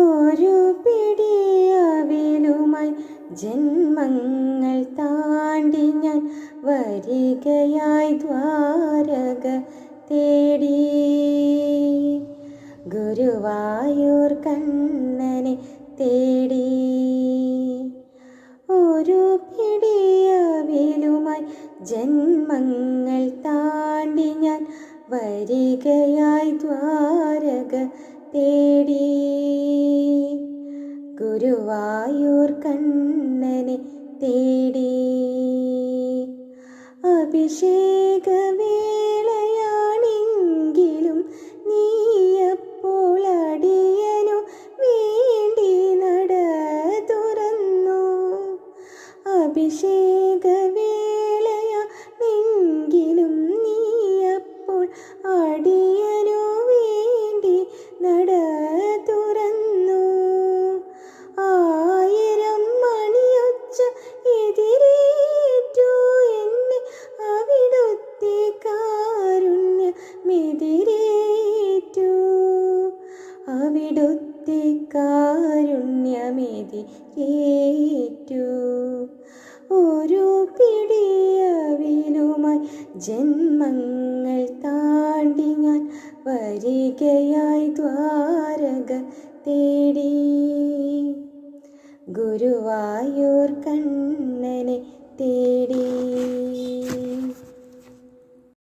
ഒരു പിടിയവിലുമായി ജന്മങ്ങൾ താണ്ടി ഞാൻ വരികയായി ദ്വാരക തേടി. ഗുരുവായൂർ കണ്ണനെ തേടി. ഒരു പിടിയവിലുമായി ജന്മങ്ങൾ താണ്ടി ഞാൻ വരികയായി ദ്വാരക തേടി. ഗുരുവായൂർ കണ്ണനെ തേടി. അഭിഷേകവേളയാണെങ്കിലും നീയപ്പോൾ അടിയനു വേണ്ടി നട തുറന്നു. അഭിഷേകവേളയാണെങ്കിലും നീയപ്പോൾ അടിയനു നട തുറന്നു. ആയിരം മണിയൊച്ച എതിരേറ്റു എന്നെ അവിടുത്തെ കാരുണ്യമെതിരേറ്റു അവിടുത്തെ കാരുണ്യമെതിരേറ്റു ഒരു പിടിയവിലുമായി ജന്മങ്ങൾ താണ്ടി ഞാൻ വരികയായി ദ്വാരക തേടി. ഗുരുവായൂർ കണ്ണനെ തേടി.